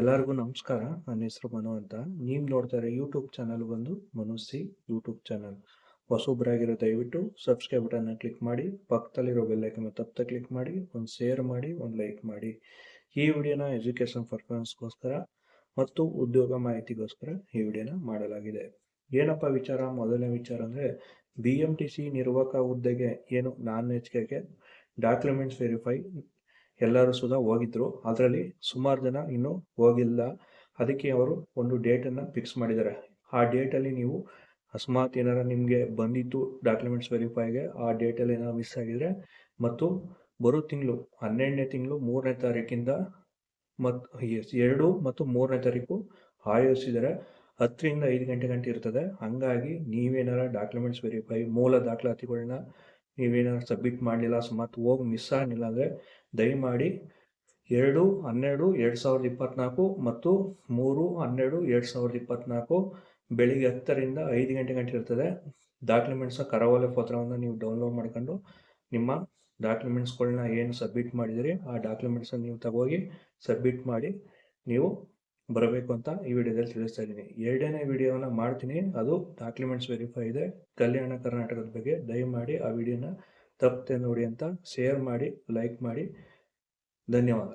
ಎಲ್ಲರಿಗೂ ನಮಸ್ಕಾರ. ನನ್ನ ಹೆಸರು ಮನು ಅಂತ. ನೀವು ನೋಡ್ತಾ ಇರೋ ಯೂಟ್ಯೂಬ್ ಚಾನಲ್ ಬಂದು ಮನುಸಿ ಯೂಟ್ಯೂಬ್ ಚಾನಲ್ ಹೊಸೊಬ್ಬರಾಗಿರೋ ದಯವಿಟ್ಟು ಸಬ್ಸ್ಕ್ರೈಬ್ ಬಟನ್ನ ಕ್ಲಿಕ್ ಮಾಡಿ, ಪಕ್ಕದಲ್ಲಿರೋ ಬೆಲ್ಲೈಕನ್ನ ತಪ್ಪದೆ ಕ್ಲಿಕ್ ಮಾಡಿ, ಒಂದು ಶೇರ್ ಮಾಡಿ, ಒಂದು ಲೈಕ್ ಮಾಡಿ. ಈ ವಿಡಿಯೋನ ಎಜುಕೇಷನ್ ಪರ್ಫಾರ್ಮೆನ್ಸ್ಗೋಸ್ಕರ ಮತ್ತು ಉದ್ಯೋಗ ಮಾಹಿತಿಗೋಸ್ಕರ ಈ ವಿಡಿಯೋನ ಮಾಡಲಾಗಿದೆ. ಏನಪ್ಪ ವಿಚಾರ? ಮೊದಲನೇ ವಿಚಾರ ಅಂದರೆ ಬಿ ಎಂ ಟಿ ಸಿ ನಿರ್ವಾಹಕ ಹುದ್ದೆಗೆ ಏನು ನಾನ್ ಎಚ್ಕೆಗೆ ಡಾಕ್ಯುಮೆಂಟ್ಸ್ ವೆರಿಫೈ ಎಲ್ಲರೂ ಸುದಾ ಹೋಗಿದ್ರು. ಅದರಲ್ಲಿ ಸುಮಾರು ಜನ ಇನ್ನೂ ಹೋಗಿಲ್ಲ. ಅದಕ್ಕೆ ಅವರು ಒಂದು ಡೇಟನ್ನು ಫಿಕ್ಸ್ ಮಾಡಿದ್ದಾರೆ. ಆ ಡೇಟಲ್ಲಿ ನೀವು ಅಕಸ್ಮಾತ್ ಏನಾರ ನಿಮಗೆ ಬಂದಿತ್ತು ಡಾಕ್ಯುಮೆಂಟ್ಸ್ ವೆರಿಫೈಗೆ ಆ ಡೇಟಲ್ಲಿ ಏನಾರು ಮಿಸ್ ಆಗಿದರೆ ಮತ್ತು ಬರೋ ತಿಂಗಳು, ಹನ್ನೆರಡನೇ ತಿಂಗಳು ಮೂರನೇ ತಾರೀಕಿಂದ ಮತ್ತು ಎರಡು ಮತ್ತು ಮೂರನೇ ತಾರೀಕು ಆಯೋಜಿಸಿದರೆ ಹತ್ತರಿಂದ ಐದು ಗಂಟೆ ಗಂಟೆ ಇರ್ತದೆ. ಹಂಗಾಗಿ ನೀವೇನಾರ ಡಾಕ್ಯುಮೆಂಟ್ಸ್ ವೆರಿಫೈ ಮೂಲ ದಾಖಲಾತಿಗಳನ್ನ ನೀವೇನಾರು ಸಬ್ಮಿಟ್ ಮಾಡಲಿಲ್ಲ ಮತ್ತು ಹೋಗಿ ಮಿಸ್ ಆಗಲಿಲ್ಲ ಅಂದರೆ ದಯಮಾಡಿ ಎರಡು, ಹನ್ನೆರಡು, ಎರಡು ಸಾವಿರದ ಇಪ್ಪತ್ತ್ನಾಲ್ಕು ಮತ್ತು ಮೂರು, ಹನ್ನೆರಡು, ಎರಡು ಸಾವಿರದ ಇಪ್ಪತ್ತ್ನಾಲ್ಕು ಬೆಳಿಗ್ಗೆ ಹತ್ತರಿಂದ ಐದು ಗಂಟೆ ಗಂಟೆ ಇರ್ತದೆ. ಡಾಕ್ಯುಮೆಂಟ್ಸ್ನ ಕರಾವಳಿ ಪತ್ರವನ್ನು ನೀವು ಡೌನ್ಲೋಡ್ ಮಾಡ್ಕೊಂಡು ನಿಮ್ಮ ಡಾಕ್ಯುಮೆಂಟ್ಸ್ಗಳನ್ನ ಏನು ಸಬ್ಮಿಟ್ ಮಾಡಿದಿರಿ ಆ ಡಾಕ್ಯುಮೆಂಟ್ಸನ್ನು ನೀವು ತಗೋಗಿ ಸಬ್ಮಿಟ್ ಮಾಡಿ ನೀವು ಬರಬೇಕು ಅಂತ ಈ ವಿಡಿಯೋದಲ್ಲಿ ತಿಳಿಸ್ತಾ ಇದ್ದೀನಿ. ಎರಡನೇ ವಿಡಿಯೋನ ಮಾಡ್ತೀನಿ. ಅದು ಡಾಕ್ಯುಮೆಂಟ್ಸ್ ವೆರಿಫೈ ಇದೆ. ಕಲ್ಯಾಣ ಕರ್ನಾಟಕದ ಬಗ್ಗೆ ದಯಮಾಡಿ ಆ ವಿಡಿಯೋನ ತಪ್ಪದೆ ನೋಡಿ ಅಂತ ಶೇರ್ ಮಾಡಿ ಲೈಕ್ ಮಾಡಿ. ಧನ್ಯವಾದ.